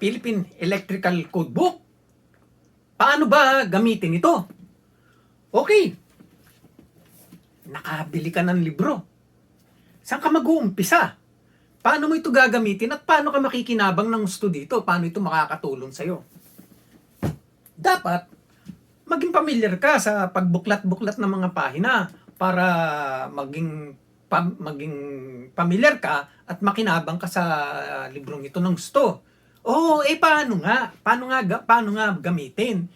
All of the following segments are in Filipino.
Philippine Electrical Codebook. Paano ba gamitin ito? Okay. Nakabili ka ng libro. Saan ka mag-uumpisa? Paano mo ito gagamitin at paano ka makikinabang ng gusto dito? Paano ito makakatulong sa'yo? Dapat, maging familiar ka sa pagbuklat-buklat ng mga pahina para maging pam, maging familiar ka at makinabang ka sa librong ito ng gusto. Oo, eh paano nga? Paano nga ga- paano nga gamitin?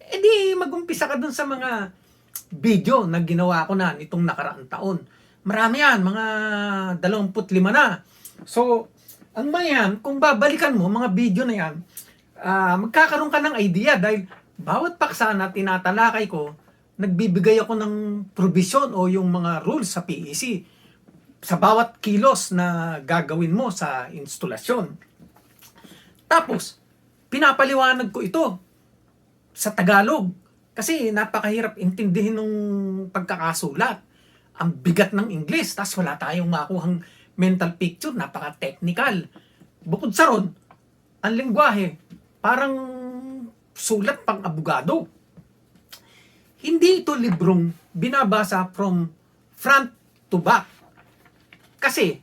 Eh di magumpisa ka dun sa mga video na ginawa ko na nitong nakaraang taon. Marami yan, mga 25 na. So, ang mayan, kung babalikan mo, mga video na yan, ah, magkakaroon ka ng idea dahil bawat paksa na tinatalakay ko, nagbibigay ako ng provision o yung mga rules sa PEC sa bawat kilos na gagawin mo sa instalasyon. Tapos, pinapaliwanag ko ito sa Tagalog kasi napakahirap intindihin ng pagkakasulat. Ang bigat ng English, tapos wala tayong makuhang mental picture, napaka-technical. Bukod sa ron, ang lingwahe, parang sulat pang abogado. Hindi ito librong binabasa from front to back. Kasi,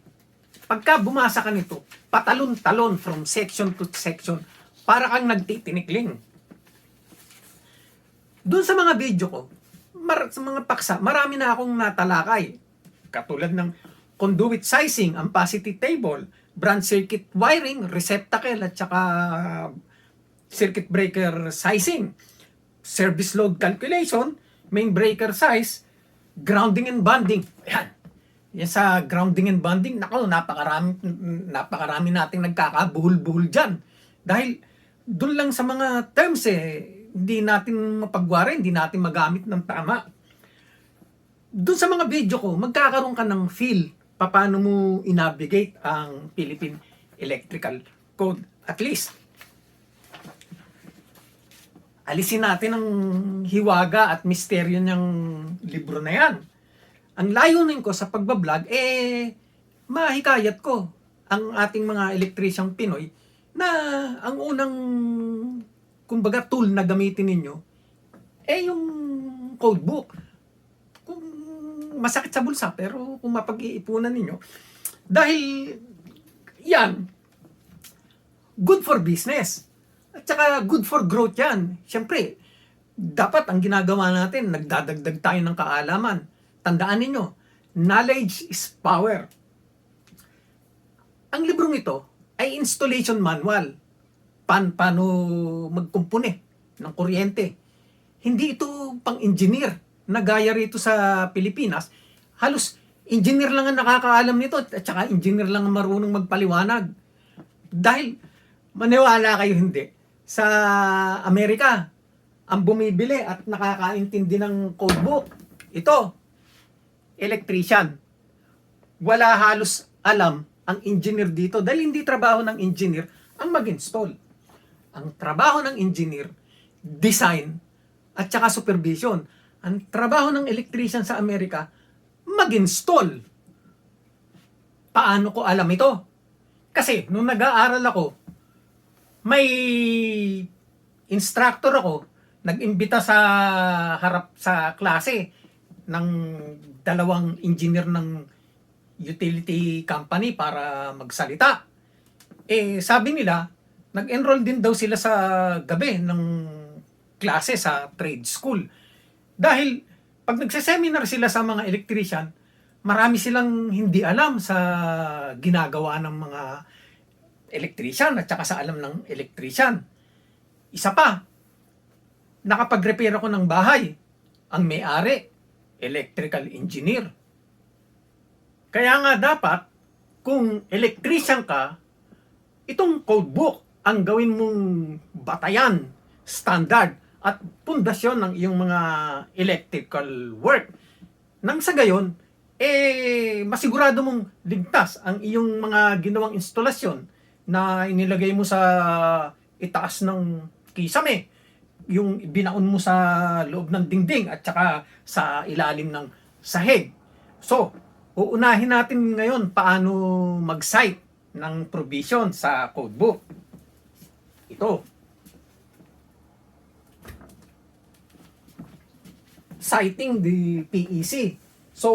pagka bumasa ka nito, patalon-talon from section to section, para kang nagtitinikling. Doon sa mga video ko, mar- sa mga paksa, marami na akong natalakay. Katulad ng conduit sizing, ampacity table, branch circuit wiring, receptacle, at saka circuit breaker sizing, service load calculation, main breaker size, grounding and bonding. Ayan. Yan sa grounding and bonding, nako, napakarami, napakarami nating nagkakabuhol-buhol dyan. Dahil doon lang sa mga terms eh, hindi natin mapagwara, hindi natin magamit ng tama. Doon sa mga video ko, magkakaroon ka ng feel paano mo inavigate ang Philippine Electrical Code. At least, alisin natin ang hiwaga at misteryo ng libro na yan. Ang layunin ko sa pagbablog, eh, mahikayat ko ang ating mga elektrisyang Pinoy na ang unang, kumbaga, tool na gamitin ninyo, eh, yung codebook. Kung masakit sa bulsa, pero kung mapag-iipunan ninyo, dahil yan, good for business. At saka good for growth yan. Siyempre, dapat ang ginagawa natin, nagdadagdag tayo ng kaalaman. Tandaan ninyo, knowledge is power. Ang librong ito ay installation manual. Pan, paano magkumpune ng kuryente. Hindi ito pang-engineer na gaya rito sa Pilipinas. Halos engineer lang ang nakakaalam nito at saka engineer lang ang marunong magpaliwanag. Dahil maniwala kayo hindi. Sa Amerika, ang bumibili at nakakaintindi ng codebook, ito, electrician. Wala halos alam ang engineer dito dahil hindi trabaho ng engineer ang mag-install. Ang trabaho ng engineer, design, at saka supervision. Ang trabaho ng electrician sa Amerika, mag-install. Paano ko alam ito? Kasi nung nag-aaral ako, may instructor ako, nag-imbita sa harap sa klase ng dalawang engineer ng utility company para magsalita. Eh, sabi nila, nag-enroll din daw sila sa gabi ng klase sa trade school. Dahil pag nagse-seminar sila sa mga electrician, marami silang hindi alam sa ginagawa ng mga electrician at saka sa alam ng electrician. Isa pa, nakapag-repair ako ng bahay. Ang may-ari, electrical engineer. Kaya nga dapat, kung electrician ka, itong codebook ang gawin mong batayan, standard, at pundasyon ng iyong mga electrical work. Nang sa gayon, eh, masigurado mong ligtas ang iyong mga ginawang instalasyon na inilagay mo sa itaas ng kisame, yung binaon mo sa loob ng dingding at saka sa ilalim ng sahig. So, uunahin natin ngayon paano mag-cite ng provision sa codebook. ito. Citing the PEC. So,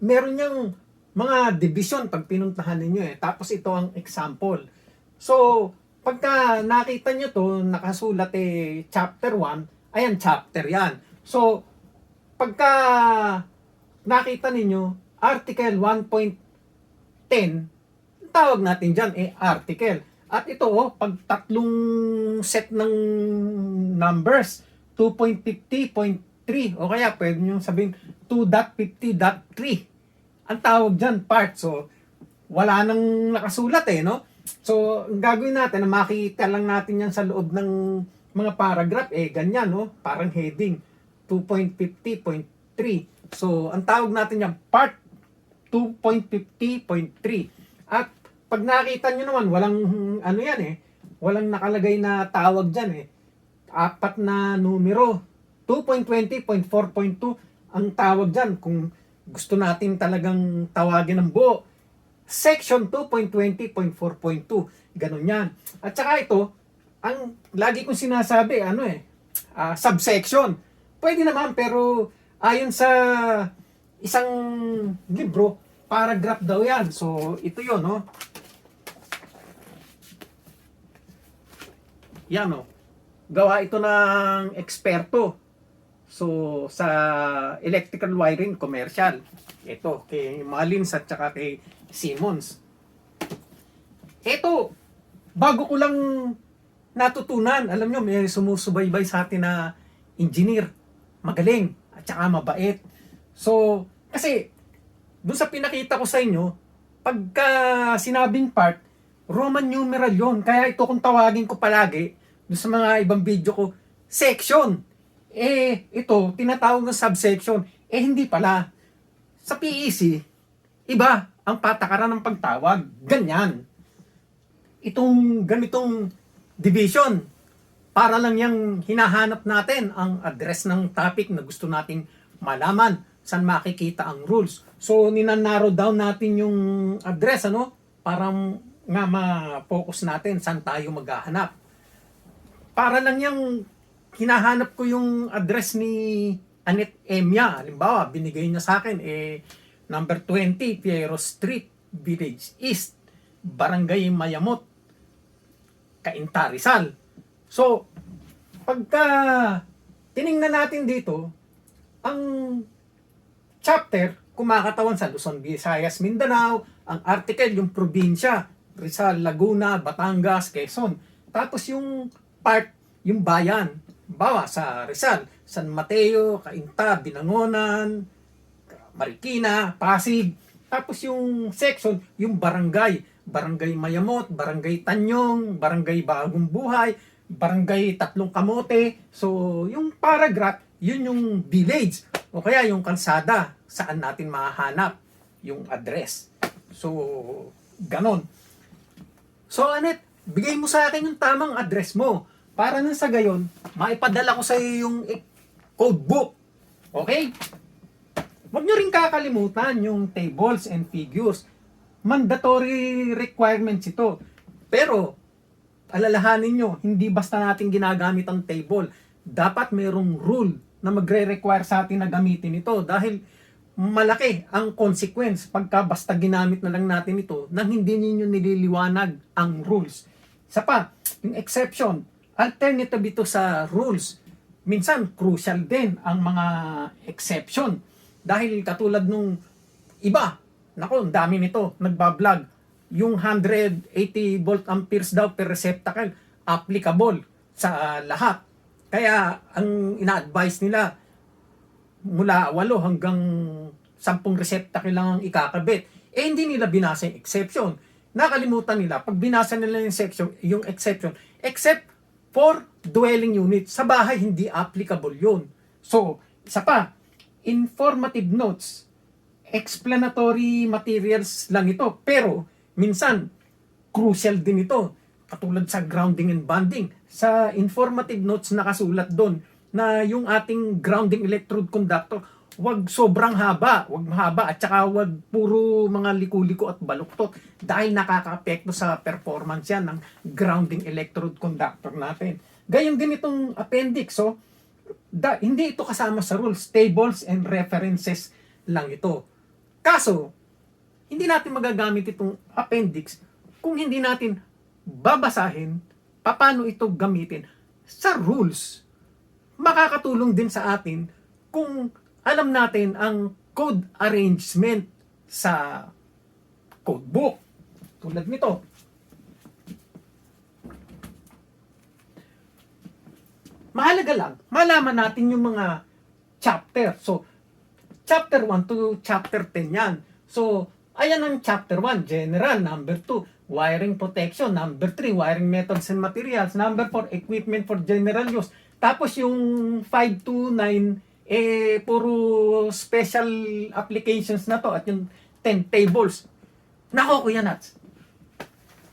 meron niyang mga division pag pinuntahan ninyo eh. Tapos ito ang example. So, pagka nakita nyo to, nakasulat eh, chapter 1, ayan, chapter yan. So, pagka nakita ninyo, article 1.10, tawag natin dyan eh, article. At ito, oh, pag tatlong set ng numbers, 2.50.3, o kaya pwede nyo sabihin 2.50.3. Ang tawag dyan, part. So, wala nang nakasulat eh, no? So, gagawin natin, na makita lang natin yan sa loob ng mga paragraph, eh, ganyan, no? Parang heading, 2.50.3. So, ang tawag natin yan, part 2.50.3. At pag nakita nyo naman, walang, ano yan eh, walang nakalagay na tawag dyan eh. Apat na numero. 2.20.4.2 ang tawag dyan kung gusto natin talagang tawagin ng buo. Section 2.20.4.2. Ganun yan. At saka ito, ang lagi kong sinasabi, ano eh, ah, subsection. Pwede naman, pero ayon sa isang libro, paragraph daw yan. So, ito yon no? Yan, no? Gawa ito ng eksperto. So, sa electrical wiring commercial. Ito, kay Malins at saka kay Simmons. Ito, bago ko lang natutunan, alam nyo, may sumusubaybay sa atin na engineer, magaling, at saka mabait. So, kasi, dun sa pinakita ko sa inyo, pagka sinabing part, Roman numeral yon Kaya ito kung tawagin ko palagi, dun sa mga ibang video ko, section. Eh, ito, tinatawag ng subsection. Eh, hindi pala. Sa PEC, iba ang patakaran ng pagtawag. Ganyan. Itong ganitong division, para lang yung hinahanap natin ang address ng topic na gusto nating malaman saan makikita ang rules. So, ninanarrow down natin yung address, ano? Para nga ma-focus natin saan tayo maghahanap. Para lang yung hinahanap ko yung address ni Anet Emya. Halimbawa, binigay niya sa akin, eh, number 20, Piero Street, Village East, Barangay Mayamot, Cainta, Rizal. So, pagka tiningnan natin dito, ang chapter kumakatawan sa Luzon, Visayas, Mindanao, ang article yung probinsya, Rizal, Laguna, Batangas, Quezon. Tapos yung part, yung bayan, bawa sa Rizal, San Mateo, Cainta, Binangonan, Marikina, Pasig. Tapos yung section, yung barangay, Barangay Mayamot, Barangay Tanyong, Barangay Bagong Buhay, Barangay Tatlong Kamote. So, yung paragraph, yun yung village o kaya yung kalsada saan natin mahanap yung address. So, ganon. So, Anet, bigay mo sa akin yung tamang address mo para nang sa gayon, maipadala ko sa iyo yung eh, code book. Okay? Huwag nyo rin kakalimutan yung tables and figures. Mandatory requirements ito. Pero, alalahanin nyo, hindi basta natin ginagamit ang table. Dapat mayroong rule na magre-require sa atin na gamitin ito dahil malaki ang consequence pagka basta ginamit na lang natin ito nang hindi ninyo nililiwanag ang rules. Isa pa, yung exception, alternative ito sa rules. Minsan, crucial din ang mga exception. Dahil katulad nung iba, nako, ang dami nito, nagbablog. Yung 180 volt amperes daw per receptacle, applicable sa lahat. Kaya ang ina-advise nila, mula 8 hanggang 10 receptacle lang ang ikakabit. Eh hindi nila binasa yung exception. Nakalimutan nila, pag binasa nila yung section, yung exception, except for dwelling unit, sa bahay hindi applicable yun. So, isa pa, informative notes, explanatory materials lang ito. Pero, minsan, crucial din ito. Katulad sa grounding and bonding. Sa informative notes nakasulat doon na yung ating grounding electrode conductor, wag sobrang haba, wag mahaba at saka wag puro mga liku-liko at baluktot dahil nakakaapekto sa performance yan ng grounding electrode conductor natin. Gayon din itong appendix, so da, hindi ito kasama sa rules, tables and references lang ito. Kaso, hindi natin magagamit itong appendix kung hindi natin babasahin paano ito gamitin sa rules. Makakatulong din sa atin kung alam natin ang code arrangement sa code book. Tulad nito. Mahalaga lang, malaman natin yung mga chapter. So, chapter 1 to chapter 10 yan. So, ayan ang chapter 1, general. Number 2, wiring protection. Number 3, wiring methods and materials. Number 4, equipment for general use. Tapos yung 5 to 9, eh, puro special applications na to at yung 10 tables. Nako, Kuya Nats.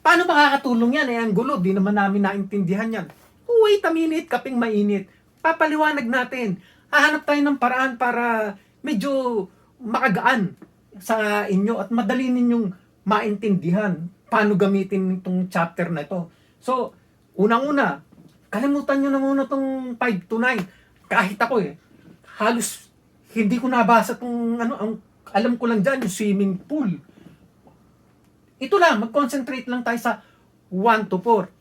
Paano makakatulong yan? Eh, ang gulo, di naman namin naintindihan yan. Wait a minute, kaping mainit. Papaliwanag natin. Hahanap tayo ng paraan para medyo makagaan sa inyo at madali ninyong maintindihan paano gamitin itong chapter na ito. So, unang-una, kalimutan nyo na muna itong 5 to 9. Kahit ako eh, halos hindi ko nabasa itong ano, ang alam ko lang dyan, yung swimming pool. Ito lang, mag-concentrate lang tayo sa 1 to 4.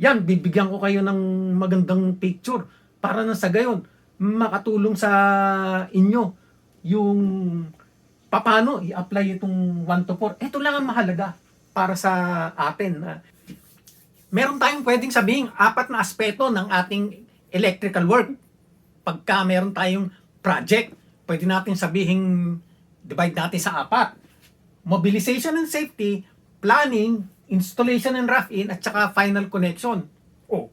Yan, bibigyan ko kayo ng magandang picture para na sa gayon makatulong sa inyo yung paano i-apply itong 1 to 4. Ito lang ang mahalaga para sa atin. Meron tayong pwedeng sabihin apat na aspeto ng ating electrical work. Pagka meron tayong project, pwede natin sabihin divide natin sa apat. Mobilization and safety, planning, installation and rough-in, at saka final connection. Oh,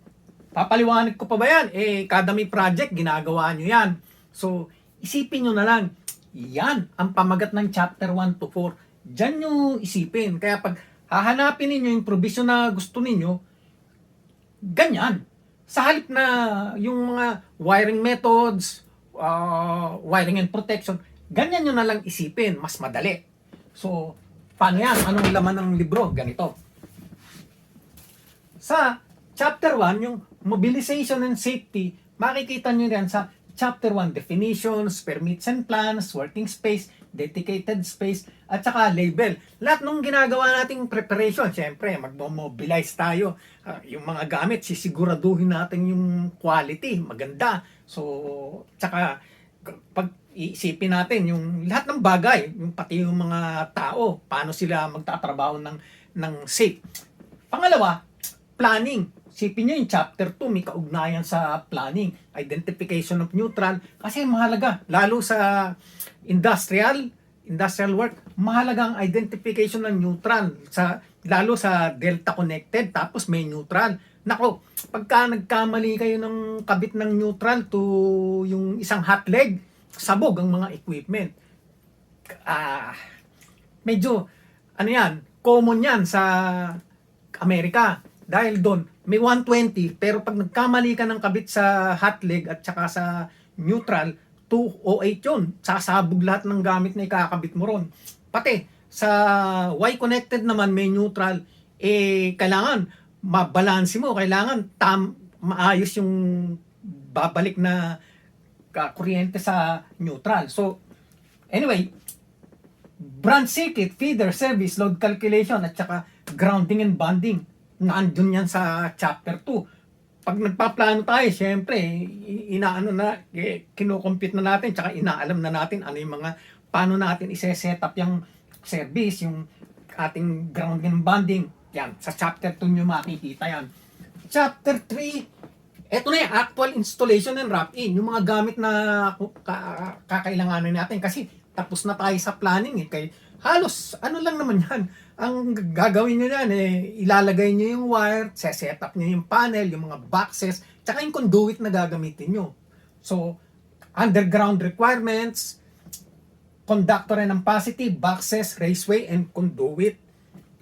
papaliwanag ko pa ba yan? Eh, kada may project, ginagawa nyo yan. So, isipin nyo na lang, yan ang pamagat ng chapter 1 to 4. Diyan nyo isipin. Kaya pag hahanapin ninyo yung provision na gusto ninyo, ganyan. Sa halip na yung mga wiring methods, uh, wiring and protection, ganyan nyo na lang isipin. Mas madali. So, paano yan? Anong laman ng libro? Ganito. Sa chapter 1, yung mobilization and safety, makikita nyo yan sa chapter 1, definitions, permits and plans, working space, dedicated space, at saka label. Lahat nung ginagawa nating preparation, syempre, magmobilize tayo. Ah, yung mga gamit, sisiguraduhin natin yung quality, maganda. So, tsaka, pag iisipin natin yung lahat ng bagay, yung pati yung mga tao, paano sila magtatrabaho ng, ng safe. Pangalawa, planning. Sipin nyo yung chapter 2, may kaugnayan sa planning, identification of neutral, kasi mahalaga, lalo sa industrial, industrial work, mahalaga ang identification ng neutral, sa, lalo sa delta connected, tapos may neutral. Nako, pagka nagkamali kayo ng kabit ng neutral to yung isang hot leg, sabog ang mga equipment. Ah, medyo, ano yan, common yan sa Amerika. Dahil doon, may 120, pero pag nagkamali ka ng kabit sa hot leg at saka sa neutral, 208 yun. Sasabog lahat ng gamit na ikakabit mo ron. Pati, sa Y-connected naman may neutral, eh, kailangan mabalansi mo, kailangan tam, maayos yung babalik na kuryente sa neutral. So, anyway, branch circuit, feeder, service, load calculation, at saka grounding and bonding nandun yan sa chapter 2. Pag nagpaplano tayo, syempre, i- inaano na, eh, kinukompute na natin, tsaka inaalam na natin ano yung mga, paano natin ise-set up yung service, yung ating grounding and bonding. Yan, sa chapter 2 nyo makikita yan. Chapter 3, eto na yung actual installation and wrap-in. Yung mga gamit na ka- kakailanganin natin. Kasi tapos na tayo sa planning eh. Kay, halos, ano lang naman yan. Ang gagawin nyo yan eh, ilalagay nyo yung wire, set up nyo yung panel, yung mga boxes, tsaka yung conduit na gagamitin nyo. So, underground requirements, conductor and positive, boxes, raceway, and conduit.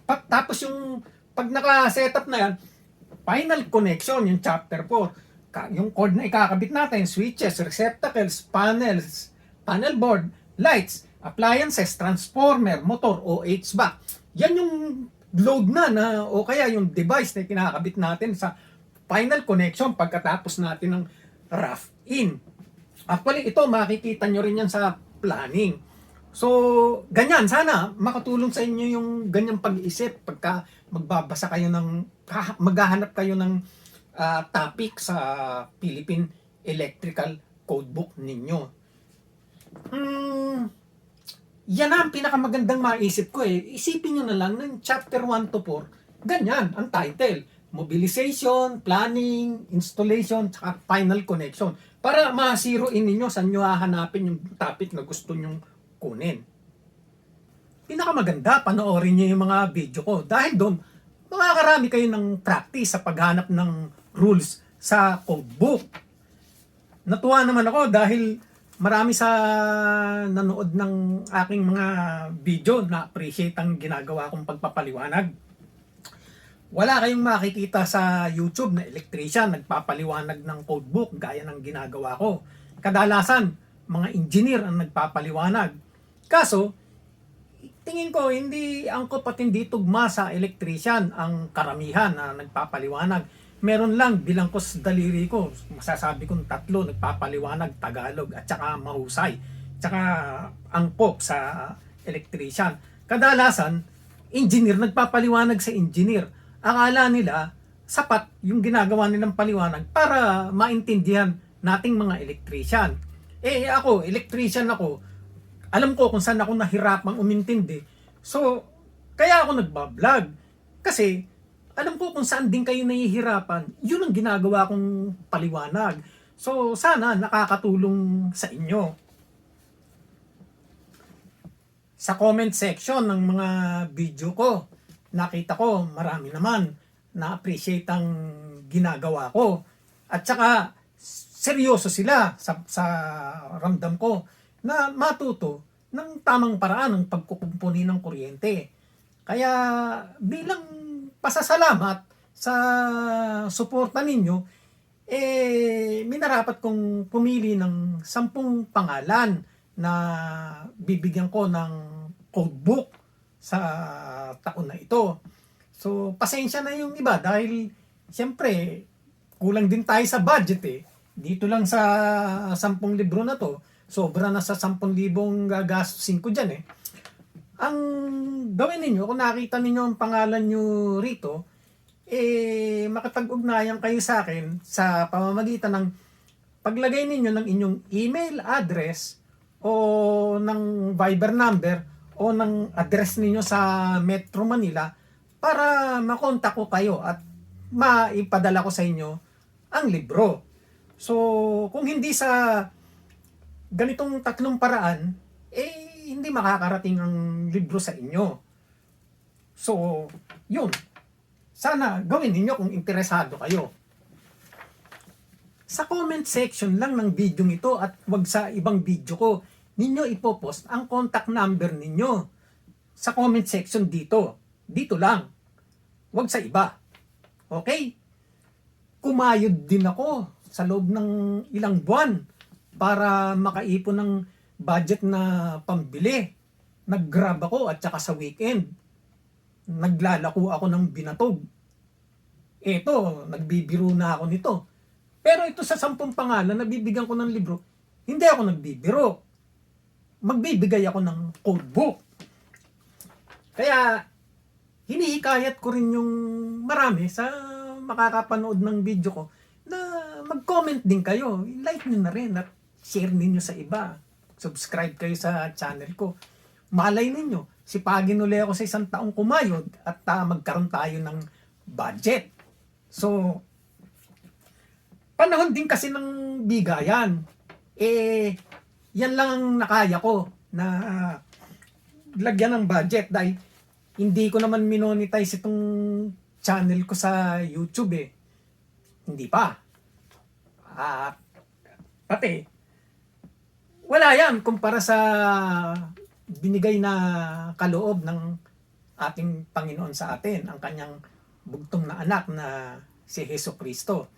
Pag, tapos yung, pag naka-set up na yan, final connection, yung chapter 4. Ka- Yung cord na ikakabit natin, switches, receptacles, panels, panel board, lights, appliances, transformer, motor o HVAC. Yan yung load na na o kaya yung device na kinakabit natin sa final connection pagkatapos natin ng rough in. Actually, ito makikita nyo rin yan sa planning. So, ganyan, sana makatulong sa inyo yung ganyang pag-iisip pagka magbabasa kayo ng, maghahanap kayo ng ah, topic sa Philippine Electrical Codebook ninyo. Hmm, yan ang pinakamagandang maisip ko eh. Isipin nyo na lang ng chapter 1 to 4, ganyan ang title. Mobilization, planning, installation, tsaka final connection. Para ma-zero in ninyo saan nyo hahanapin yung topic na gusto nyong kunin. Pinakamaganda, panoorin nyo yung mga video ko. Dahil doon, makakarami kayo ng practice sa paghanap ng rules sa codebook. Natuwa naman ako dahil marami sa nanood ng aking mga video na appreciate ang ginagawa kong pagpapaliwanag. Wala kayong makikita sa YouTube na electrician nagpapaliwanag ng codebook gaya ng ginagawa ko. Kadalasan, mga engineer ang nagpapaliwanag. Kaso, tingin ko hindi angkop at hindi tugma sa electrician ang karamihan na nagpapaliwanag. Meron lang bilang ko sa daliri ko, masasabi kong tatlo nagpapaliwanag Tagalog at saka mahusay. Tsaka angkop sa electrician. Kadalasan, engineer nagpapaliwanag sa engineer. Akala nila sapat yung ginagawa nilang paliwanag para maintindihan nating mga electrician. Eh ako, electrician ako, alam ko kung saan ako nahirapang umintindi. So, kaya ako nagbablog. Kasi, alam ko kung saan din kayo nahihirapan. Yun ang ginagawa kong paliwanag. So, sana nakakatulong sa inyo. Sa comment section ng mga video ko, nakita ko marami naman na appreciate ang ginagawa ko. At saka, seryoso sila sa, sa ramdam ko na matuto ng tamang paraan ng pagkukumpuni ng kuryente. Kaya bilang pasasalamat sa suporta ninyo, eh, minarapat kong pumili ng sampung pangalan na bibigyan ko ng codebook sa taon na ito. So, pasensya na yung iba dahil siyempre, kulang din tayo sa budget eh. Dito lang sa sampung libro na to, sobra na sa 10,000 gagastusin ko dyan eh. Ang gawin ninyo, kung nakita ninyo ang pangalan nyo rito, eh, makipag-ugnayan kayo sa akin sa pamamagitan ng paglagay ninyo ng inyong email address o ng Viber number o ng address ninyo sa Metro Manila para makontak ko kayo at maipadala ko sa inyo ang libro. So, kung hindi sa ganitong tatlong paraan, eh, hindi makakarating ang libro sa inyo. So, yun. Sana gawin ninyo kung interesado kayo. Sa comment section lang ng video ito at wag sa ibang video ko, ninyo ipopost ang contact number ninyo sa comment section dito. Dito lang. Wag sa iba. Okay? Kumayod din ako sa loob ng ilang buwan para makaipon ng budget na pambili. Nag-grab ako at saka sa weekend. Naglalako ako ng binatog. Eto, nagbibiro na ako nito. Pero ito sa sampung pangalan, nabibigyan ko ng libro, hindi ako nagbibiro. Magbibigay ako ng codebook. Kaya, hinihikayat ko rin yung marami sa makakapanood ng video ko na mag-comment din kayo. Like nyo na rin at share ninyo sa iba. Subscribe kayo sa channel ko. Malay ninyo, sipagin uli ako sa isang taong kumayod at ah, magkaroon tayo ng budget. So, panahon din kasi ng bigayan. Eh, yan lang ang nakaya ko na lagyan ng budget dahil hindi ko naman minonetize itong channel ko sa YouTube eh. Hindi pa. At pati, wala yan kumpara sa binigay na kaloob ng ating Panginoon sa atin, ang kanyang bugtong na anak na si Heso Kristo.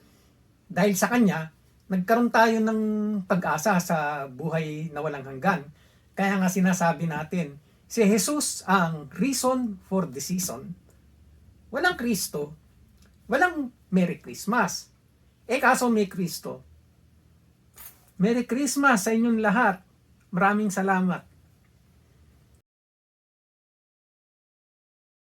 Dahil sa kanya, nagkaroon tayo ng pag-asa sa buhay na walang hanggan. Kaya nga sinasabi natin, si Jesus ang reason for the season. Walang Kristo, walang Merry Christmas. Eh kaso may Kristo. Merry Christmas sa inyong lahat. Maraming salamat.